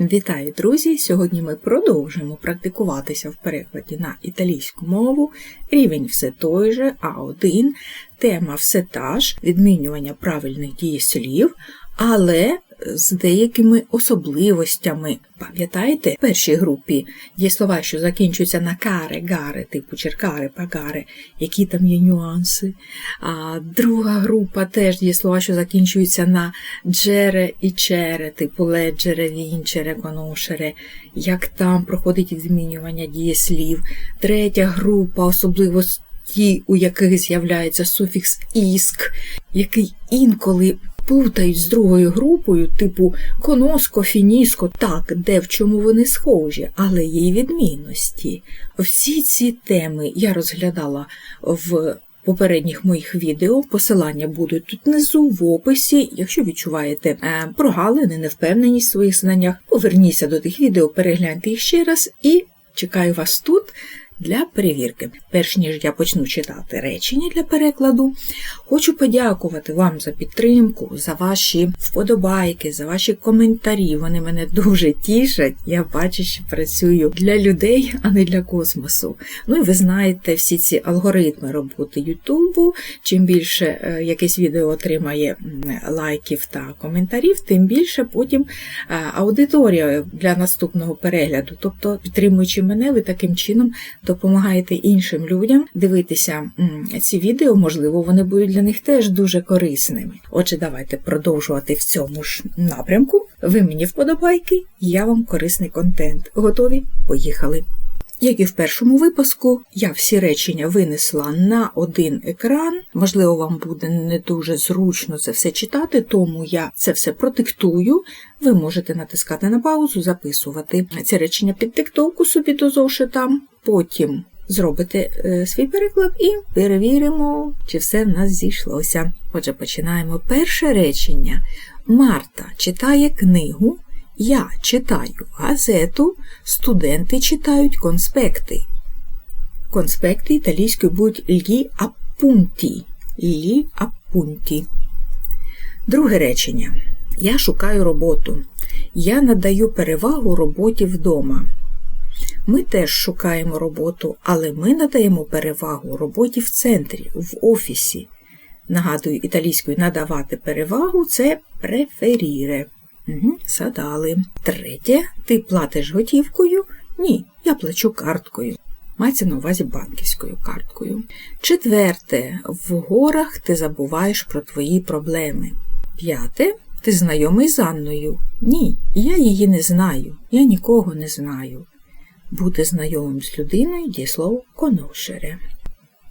Вітаю, друзі! Сьогодні ми продовжуємо практикуватися в перекладі на італійську мову. Рівень все той же, А1, тема все та ж, відмінювання правильних дієслів, але з деякими особливостями. Пам'ятаєте, в першій групі є слова, що закінчуються на каре, гаре, типу черкаре, пагаре, які там є нюанси. А друга група теж є слова, що закінчуються на джере і чере, типу леджере, вінчере, коношере, як там проходить відмінювання дієслів. Третя група, особливо ті, у яких з'являється суфікс іск, який інколи плутають з другою групою, типу коноско, фініско, так, де в чому вони схожі, але є й відмінності. Всі ці теми я розглядала в попередніх моїх відео. Посилання будуть тут внизу в описі. Якщо відчуваєте е, прогалини, невпевненість в своїх знаннях, поверніться до тих відео, перегляньте їх ще раз і чекаю вас тут для перевірки. Перш ніж я почну читати речення для перекладу, хочу подякувати вам за підтримку, за ваші вподобайки, за ваші коментарі. Вони мене дуже тішать. Я бачу, що працюю для людей, а не для космосу. Ну і ви знаєте всі ці алгоритми роботи Ютубу. Чим більше е, якесь відео отримає лайків та коментарів, тим більше потім е, аудиторія для наступного перегляду. Тобто, підтримуючи мене, ви таким чином допомагаєте іншим людям дивитися ці відео, можливо, вони будуть для них теж дуже корисними. Отже, давайте продовжувати в цьому ж напрямку. Ви мені вподобайки, я вам корисний контент. Готові? Поїхали! Як і в першому випуску, я всі речення винесла на один екран. Можливо, вам буде не дуже зручно це все читати, тому я це все протиктую. Ви можете натискати на паузу, записувати ці речення під диктовку собі до зошита, потім зробите е, свій переклад і перевіримо, чи все в нас зійшлося. Отже, починаємо перше речення. Марта читає книгу. Я читаю газету, студенти читають конспекти. Конспекти італійською будуть лі аппунті. Лі аппунті. Друге речення. Я шукаю роботу. Я надаю перевагу роботі вдома. Ми теж шукаємо роботу, але ми надаємо перевагу роботі в центрі, в офісі. Нагадую, італійською надавати перевагу це преферіре. Задали. Третє. Ти платиш готівкою? Ні, я плачу карткою. Мається на увазі банківською карткою. Четверте. В горах ти забуваєш про твої проблеми. П'яте. Ти знайомий з Анною? Ні, я її не знаю. Я нікого не знаю. Бути знайомим з людиною дієслово коношере.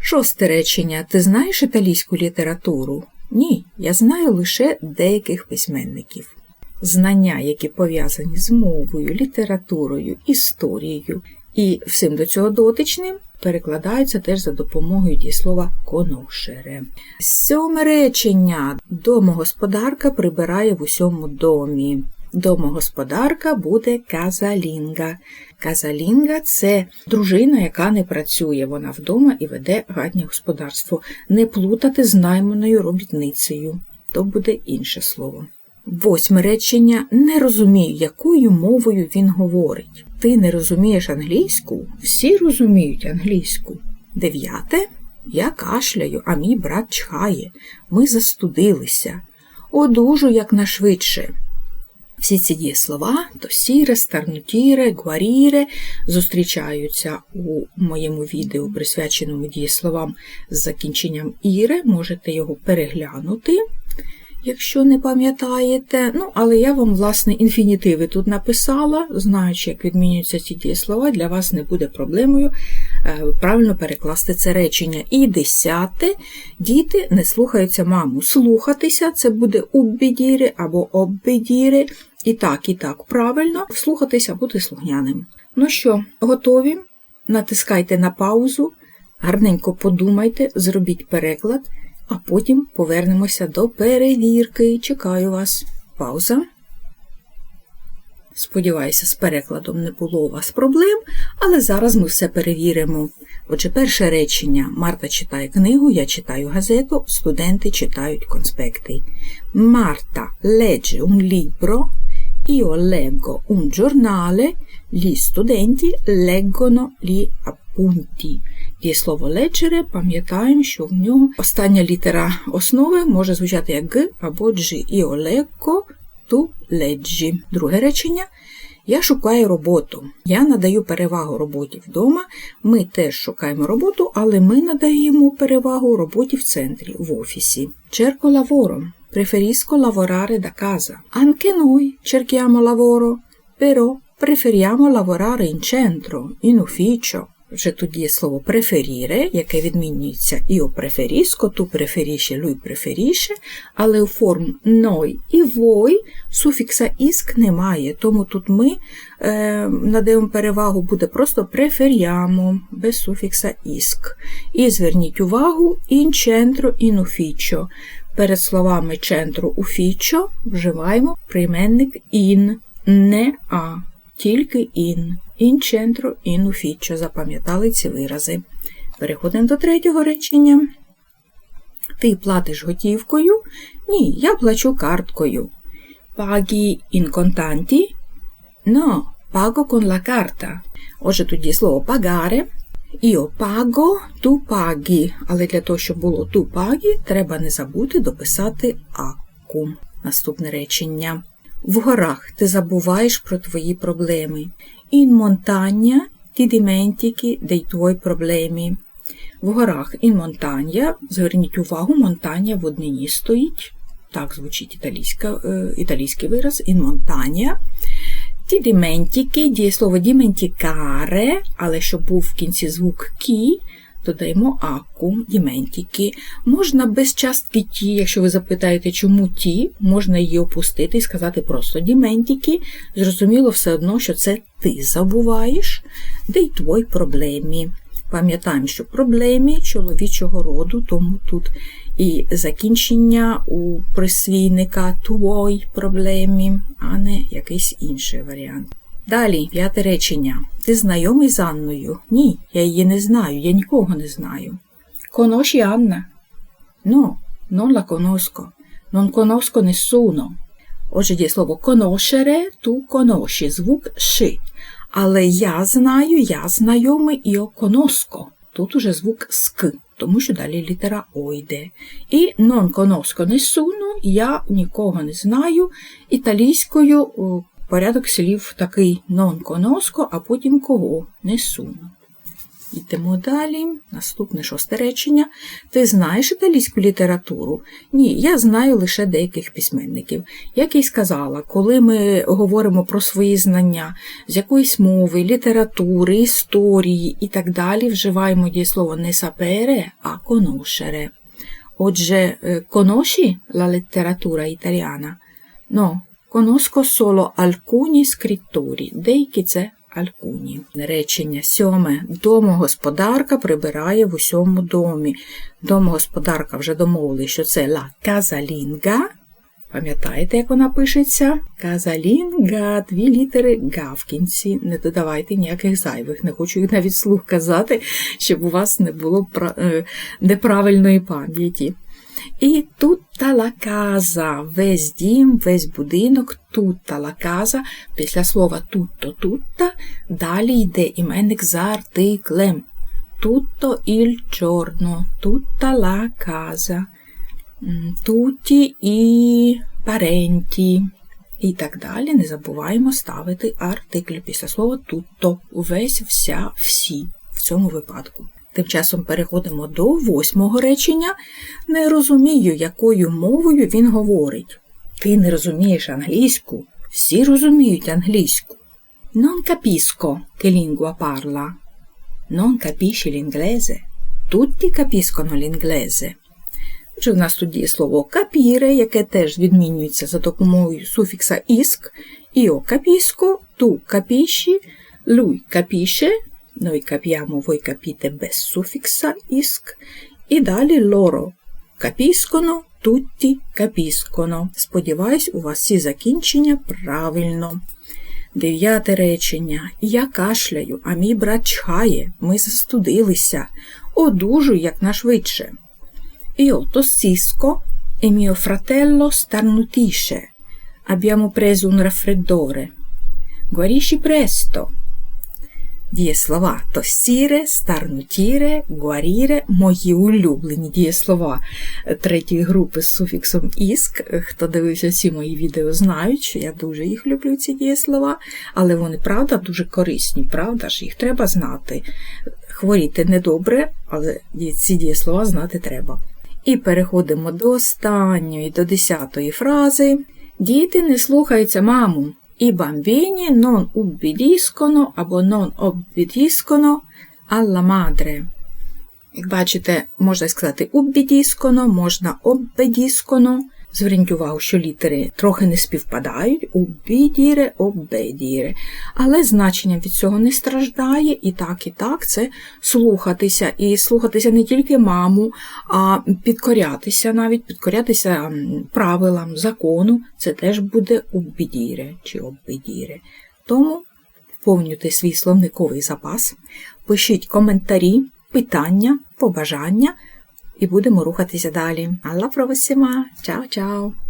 Шосте речення. Ти знаєш італійську літературу? Ні, я знаю лише деяких письменників знання, які пов'язані з мовою, літературою, історією і всім до цього дотичним, перекладаються теж за допомогою дієслова коношере. Сьоме речення домогосподарка прибирає в усьому домі. Домогосподарка буде казалінга. Казалінга це дружина, яка не працює. Вона вдома і веде гаднє господарство. Не плутати з найманою робітницею. То буде інше слово. Восьме речення не розумію, якою мовою він говорить. Ти не розумієш англійську? Всі розуміють англійську. Дев'яте. Я кашляю, а мій брат чхає. Ми застудилися. Одужу якнайшвидше. Всі ці дієслова тосіре, старнутіре, гуаріре зустрічаються у моєму відео, присвяченому дієсловам з закінченням іре. Можете його переглянути якщо не пам'ятаєте. Ну, але я вам, власне, інфінітиви тут написала, знаючи, як відмінюються ці дієслова, для вас не буде проблемою е, правильно перекласти це речення. І десяте, діти не слухаються маму. Слухатися це буде уббідіри або оббідіри. І так, і так, правильно, слухатися бути слухняним. Ну що, готові? Натискайте на паузу, гарненько подумайте, зробіть переклад а потім повернемося до перевірки. Чекаю вас. Пауза. Сподіваюся, з перекладом не було у вас проблем, але зараз ми все перевіримо. Отже, перше речення: Марта читає книгу, я читаю газету, студенти читають конспекти. Марта legge un libro, io leggo un giornale, gli studenti leggono gli appunti. Дієслово leggere, пам'ятаємо, що в нього остання літера основи може звучати як г або джи. Io leggo, tu leggi. Друге речення. Я шукаю роботу. Я надаю перевагу роботі вдома. Ми теж шукаємо роботу, але ми надаємо перевагу роботі в центрі, в офісі. Cerco lavoro. Preferisco lavorare da casa. Anche noi cerchiamo lavoro, però preferiamo lavorare in centro, in ufficio. Вже тут є слово преферіре, яке відмінюється io preferisco, tu preferisce, lui preferisce, але у форм noi і voi суфікса іск немає, тому тут ми е, надаємо перевагу буде просто преферіамо, без суфікса іск. І зверніть увагу in centro, in ufficio. Перед словами центру ufficio вживаємо прийменник in, не а, тільки in. In centro, in ufficio. Запам'ятали ці вирази. Переходимо до третього речення. Ти платиш готівкою? Ні, я плачу карткою. Paghi in contanti? No, pago con la carta. Отже, є слово pagare. Io pago, tu paghi. Але для того, щоб було tu paghi, треба не забути дописати акку. Наступне речення. В горах ти забуваєш про твої проблеми. In montagna ti dimentichi dei tuoi problemi. В горах in montagna, зверніть увагу, монтання в однині стоїть. Так звучить італійська, італійський вираз in montagna. Ті dimentichi, дієслово dimenticare, але щоб був в кінці звук кі, додаємо аку, діментіки. Можна без частки ті, якщо ви запитаєте, чому ті, можна її опустити і сказати просто діментіки. Зрозуміло все одно, що це ти забуваєш, де й твої проблемі. Пам'ятаємо, що проблемі чоловічого роду, тому тут і закінчення у присвійника твой проблемі, а не якийсь інший варіант. Далі, п'яте речення. Ти знайомий з Анною? Ні, я її не знаю, я нікого не знаю. Conosci Анна? No, non la conosco. Non conosco nessuno. Отже, є слово conoscere, tu conosci, звук ши. Але я знаю, я знайомий і conosco. Тут уже звук ск, тому що далі літера О йде. І non conosco nessuno, я нікого не знаю. Італійською Порядок слів такий conosco, а потім кого несуно. Йдемо далі. Наступне шосте речення. Ти знаєш італійську літературу? Ні, я знаю лише деяких письменників. Як і сказала, коли ми говоримо про свої знання з якоїсь мови, літератури, історії і так далі, вживаємо дієслово не сапере, а conoscere. Отже, conosci la letteratura italiana? No, Conosco solo alcuni scrittori, деякі це alcuni. Речення сьоме. Домогосподарка прибирає в усьому домі. Домогосподарка вже домовили, що це la casalinga. Пам'ятаєте, як вона пишеться? Казалінга, дві літери га в кінці. Не додавайте ніяких зайвих. Не хочу їх навіть слух казати, щоб у вас не було неправильної пам'яті. І тута ла каза, весь дім, весь будинок, тута ла каза, після слова тутто тутта, далі йде іменник за артиклем. Tutto il giorno, tutta casa, tutti i parenti. І так далі не забуваємо ставити артикль після слова tutto, увесь, вся, всі в цьому випадку. Тим часом переходимо до восьмого речення. Не розумію, якою мовою він говорить. Ти не розумієш англійську, всі розуміють англійську. Non capisco che lingua parla. Non capisci l'inglese. Tutti capiscono l'inglese. Отже, в нас тут є слово капіре, яке теж відмінюється за допомогою суфікса іск. Io capisco, tu capisci, lui capisce, Noi capiamo, voi capite без суфікса іск. І далі лоро capiscono, tutti capiscono. Сподіваюсь, у вас всі закінчення правильно. Дев'яте речення. Я кашляю, а мій брат чхає. Ми застудилися. Одужу якнайшвидше. Io tossisco e mio fratello starnutisce. Abbiamo preso un raffreddore. Guarisci presto. Дієслова тостіре, старнутіре, гуаріре мої улюблені дієслова третьої групи з суфіксом іск. Хто дивився всі мої відео, знають, що я дуже їх люблю, ці дієслова, але вони, правда, дуже корисні, правда ж, їх треба знати. Хворіти недобре, але ці дієслова знати треба. І переходимо до останньої, до десятої фрази. Діти не слухаються маму. I bambini non ubbidiscono або non obbediscono alla madre. Як бачите, можна сказати ubbidiscono, можна «оббедісконо». Зверніть увагу, що літери трохи не співпадають «уббідіре», «оббедіре». Але значення від цього не страждає, і так, і так це слухатися. І слухатися не тільки маму, а підкорятися навіть, підкорятися правилам, закону, це теж буде «уббідіре» чи «оббедіре». Тому повнюйте свій словниковий запас, пишіть коментарі, питання, побажання і будемо рухатися далі. Prossima! Ciao ciao!